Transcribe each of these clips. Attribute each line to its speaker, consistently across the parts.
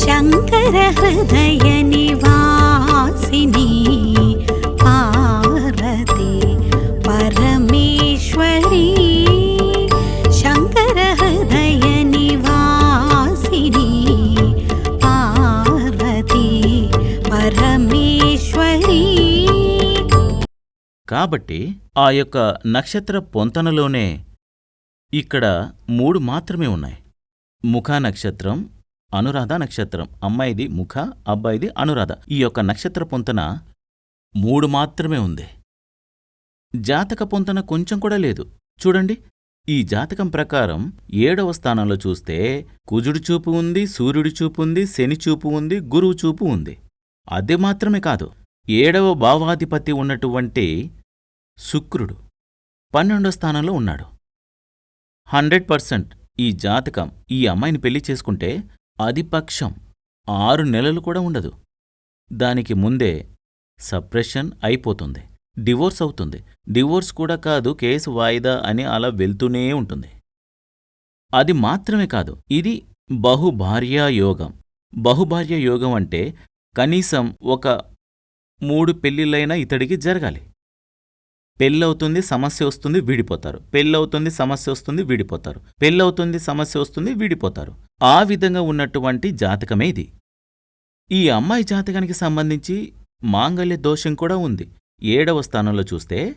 Speaker 1: శంకర హృదయ నివాసిని పార్వతి పరమేశ్వరి శంకర హృదయ నివాసిని పార్వతి పరమేశ్వరి
Speaker 2: కాబట్టి ఆ యొక్క నక్షత్ర పొంతనలోనే ఇక్కడ మూడు మాత్రమే ఉన్నాయి. ముఖ నక్షత్రం అనురాధ నక్షత్రం. అమ్మాయిది ముఖ అబ్బాయిది అనురాధ. ఈ యొక్క నక్షత్ర పొంతన మూడు మాత్రమే ఉంది. జాతక పొంతన కొంచెం కూడా లేదు. చూడండి ఈ జాతకం ప్రకారం ఏడవ స్థానంలో చూస్తే కుజుడి చూపు ఉంది సూర్యుడి చూపు ఉంది శని చూపు ఉంది గురువు చూపు ఉంది. అది మాత్రమే కాదు. ఏడవ భావాధిపతి ఉన్నటువంటి శుక్రుడు పన్నెండో స్థానంలో ఉన్నాడు. హండ్రెడ్ పర్సెంట్ ఈ జాతకం ఈ అమ్మాయిని పెళ్ళి చేసుకుంటే అదిపక్షం ఆరు నెలలు కూడా ఉండదు. దానికి ముందే సప్రెషన్ అయిపోతుంది. డివోర్స్ అవుతుంది. డివోర్స్ కూడా కాదు కేసు వాయిదా అని అలా వెళ్తూనే ఉంటుంది. అది మాత్రమే కాదు ఇది బహుభార్యా యోగం. బహుభార్య యోగం అంటే కనీసం ఒక మూడు పెళ్ళిళ్ళైనా ఇతడికి జరగాలి. పెళ్ళవుతుంది సమస్య వస్తుంది వీడిపోతారు. పెళ్ళవుతుంది సమస్య వస్తుంది వీడిపోతారు. పెళ్ళవుతుంది సమస్య వస్తుంది వీడిపోతారు. ఆ విధంగా ఉన్నటువంటి జాతకమే ఇది. ఈ అమ్మాయి జాతకానికి సంబంధించి మాంగళ్య దోషం కూడా ఉంది. ఏడవ స్థానంలో చూస్తే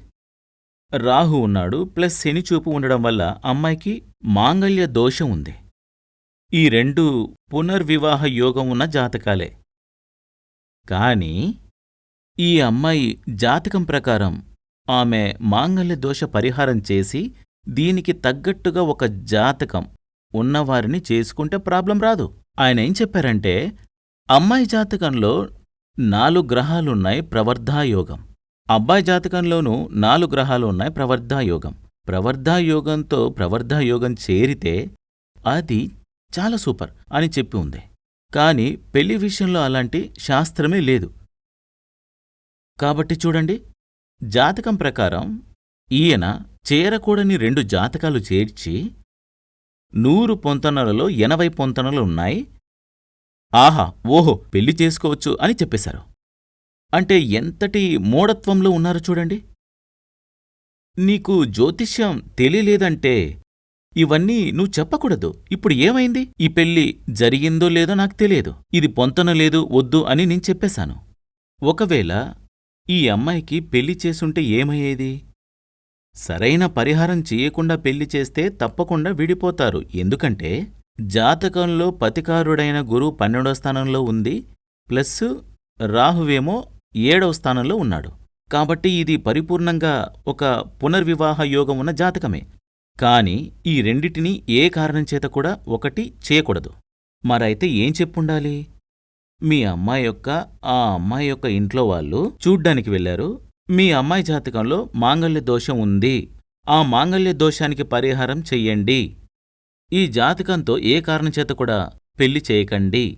Speaker 2: రాహు ఉన్నాడు ప్లస్ శని చూపు ఉండడం వల్ల అమ్మాయికి మాంగళ్య దోషం ఉంది. ఈ రెండు పునర్వివాహ యోగం ఉన్న జాతకాలే. కాని ఈ అమ్మాయి జాతకం ప్రకారం ఆమె మాంగల్య దోష పరిహారం చేసి దీనికి తగ్గట్టుగా ఒక జాతకం ఉన్నవారిని చేసుకుంటే ప్రాబ్లం రాదు. ఆయన ఏం చెప్పారంటే అమ్మాయి జాతకంలో నాలుగు గ్రహాలున్నాయి ప్రవర్ధాయోగం. అబ్బాయి జాతకంలోనూ నాలుగు గ్రహాలు ఉన్నాయి ప్రవర్ధాయోగం. ప్రవర్ధాయోగంతో ప్రవర్ధాయోగం చేరితే అది చాలా సూపర్ అని చెప్పి ఉంది. కాని పెళ్ళి విషయంలో అలాంటి శాస్త్రమే లేదు. కాబట్టి చూడండి. జాతకం ప్రకారం ఈయన చేరకూడని రెండు జాతకాలు చేర్చి నూరు పొంతనలలో ఎనభై పొంతనలు ఉన్నాయి. ఆహా ఓహో పెళ్ళి చేసుకోవచ్చు అని చెప్పేశారు. అంటే ఎంతటి మూఢత్వంలో ఉన్నారు చూడండి. నీకు జ్యోతిష్యం తెలియలేదంటే ఇవన్నీ నువ్వు చెప్పకూడదు. ఇప్పుడు ఏమైంది? ఈ పెళ్ళి జరిగిందో లేదో నాకు తెలియదు. ఇది పొంతన లేదు వద్దు అని నేను చెప్పేశాను. ఒకవేళ ఈ అమ్మాయికి పెళ్ళి చేసుంటే ఏమయ్యేది? సరైన పరిహారం చెయ్యకుండా పెళ్ళి చేస్తే తప్పకుండా విడిపోతారు. ఎందుకంటే జాతకంలో పతికారుడైన గురువు పన్నెండో స్థానంలో ఉంది ప్లస్ రాహువేమో ఏడవ స్థానంలో ఉన్నాడు. కాబట్టి ఇది పరిపూర్ణంగా ఒక పునర్వివాహ యోగం ఉన్న జాతకమే. కాని ఈ రెండిటినీ ఏ కారణం చేత కూడా ఒకటి చేయకూడదు. మరైతే ఏం చెప్పుండాలి? మీ అమ్మాయి యొక్క ఆ అమ్మాయి యొక్క ఇంట్లో వాళ్ళు చూడ్డానికి వెళ్ళారు మీ అమ్మాయి జాతకంలో మాంగళ్య దోషం ఉంది. ఆ మాంగళ్య దోషానికి పరిహారం చెయ్యండి. ఈ జాతకంతో ఏ కారణం చేత కూడా పెళ్ళి చేయకండి.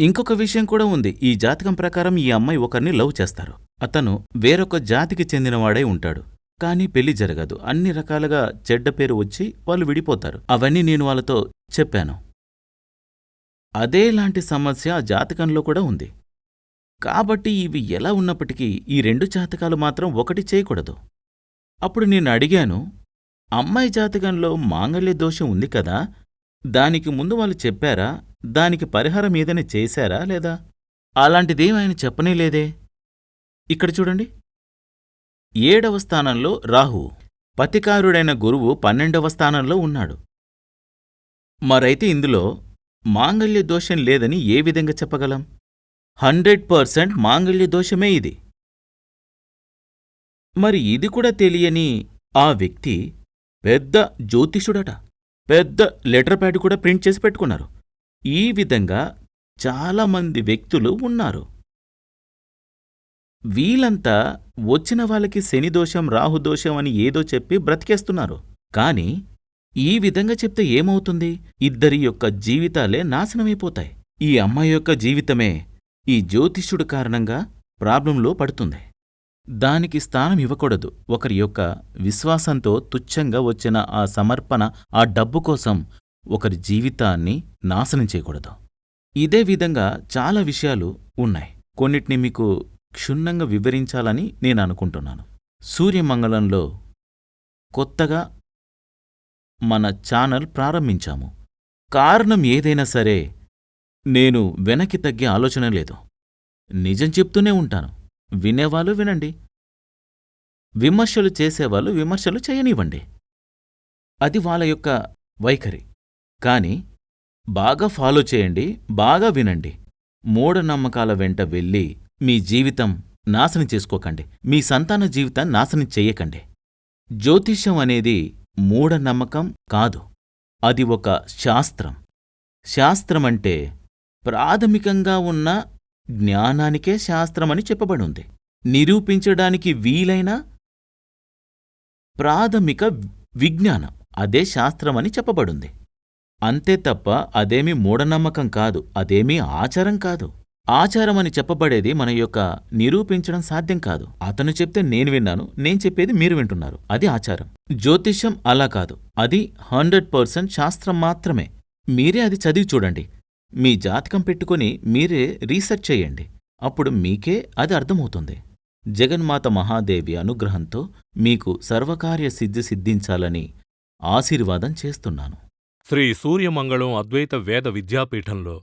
Speaker 2: ఇంకొక విషయం కూడా ఉంది. ఈ జాతకం ప్రకారం ఈ అమ్మాయి ఒకరిని లవ్ చేస్తారు. అతను వేరొక జాతికి చెందినవాడై ఉంటాడు. కానీ పెళ్ళి జరగదు. అన్ని రకాలుగా చెడ్డ పేరు వచ్చి వాళ్ళు విడిపోతారు. అవన్నీ నేను వాళ్ళతో చెప్పాను. అదేలాంటి సమస్య ఆ జాతకంలో కూడా ఉంది. కాబట్టి ఇవి ఎలా ఉన్నప్పటికీ ఈ రెండు జాతకాలు మాత్రం ఒకటి చేయకూడదు. అప్పుడు నేను అడిగాను అమ్మాయి జాతకంలో మాంగళ్య దోషం ఉంది కదా దానికి ముందు వాళ్ళు చెప్పారా దానికి పరిహారం ఏదైనా చేశారా లేదా? అలాంటిదేం ఆయన చెప్పనే లేదే ఇక్కడ చూడండి. ఏడవ స్థానంలో రాహు పతికారుడైన గురువు పన్నెండవ స్థానంలో ఉన్నాడు. మరైతే ఇందులో మాంగళ్య దోషం లేదని ఏ విధంగా చెప్పగలం? హండ్రెడ్ పర్సెంట్ మాంగళ్య దోషమే ఇది. మరి ఇది కూడా తెలియని ఆ వ్యక్తి పెద్ద జ్యోతిషుడట పెద్ద లెటర్ ప్యాడ్ కూడా ప్రింట్ చేసి పెట్టుకున్నారు. ఈ విధంగా చాలామంది వ్యక్తులు ఉన్నారు. వీళ్ళంతా వచ్చిన వాళ్ళకి శనిదోషం రాహుదోషం అని ఏదో చెప్పి బ్రతికేస్తున్నారు. కాని ఈ విధంగా చెప్తే ఏమవుతుంది? ఇద్దరి యొక్క జీవితాలే నాశనమైపోతాయి. ఈ అమ్మాయి యొక్క జీవితమే ఈ జ్యోతిష్యుడు కారణంగా ప్రాబ్లంలో పడుతుంది. దానికి స్థానం ఇవ్వకూడదు. ఒకరి యొక్క విశ్వాసంతో తుచ్చంగా వచ్చిన ఆ సమర్పణ ఆ డబ్బు కోసం ఒకరి జీవితాన్ని నాశనం చేయకూడదు. ఇదే విధంగా చాలా విషయాలు ఉన్నాయి. కొన్నిటిని మీకు క్షుణ్ణంగా వివరించాలని నేను అనుకుంటున్నాను. సూర్యమంగళంలో కొత్తగా మన ఛానల్ ప్రారంభించాము. కారణం ఏదైనా సరే నేను వెనక్కి తగ్గే ఆలోచన లేదు. నిజం చెప్తూనే ఉంటాను. వినేవాళ్ళు వినండి. విమర్శలు చేసేవాళ్ళు విమర్శలు చేయనివ్వండి. అది వాళ్ళ యొక్క వైఖరి. కాని బాగా ఫాలో చేయండి బాగా వినండి. మూఢనమ్మకాల వెంట వెళ్ళి మీ జీవితం నాశనం చేసుకోకండి. మీ సంతాన జీవితాన్ని నాశనం చెయ్యకండి జ్యోతిష్యం అనేది మూఢనమ్మకం కాదు. అది ఒక శాస్త్రం. శాస్త్రమంటే ప్రాథమికంగా ఉన్న జ్ఞానానికే శాస్త్రమని చెప్పబడుంది. నిరూపించడానికి వీలైన ప్రాథమిక విజ్ఞానం. అదే శాస్త్రమని చెప్పబడుంది. అంతే తప్ప అదేమీ మూఢనమ్మకం కాదు. అదేమీ ఆచారం కాదు. ఆచారమని చెప్పబడేది మన యొక్క నిరూపించడం సాధ్యం కాదు. అతను చెప్తే నేను విన్నాను నేను చెప్పేది మీరు వింటున్నారు. అది ఆచారం. జ్యోతిష్యం అలా కాదు. అది హండ్రెడ్ పర్సెంట్ శాస్త్రం మాత్రమే. మీరే అది చదివి చూడండి. మీ జాతకం పెట్టుకొని మీరే రీసెర్చ్ చేయండి. అప్పుడు మీకే అది అర్థమవుతుంది. జగన్మాత మహాదేవి అనుగ్రహంతో మీకు సర్వకార్య సిద్ధి సిద్ధించాలని ఆశీర్వాదం చేస్తున్నాను.
Speaker 3: శ్రీ సూర్యమంగళం అద్వైత వేద విద్యాపీఠంలో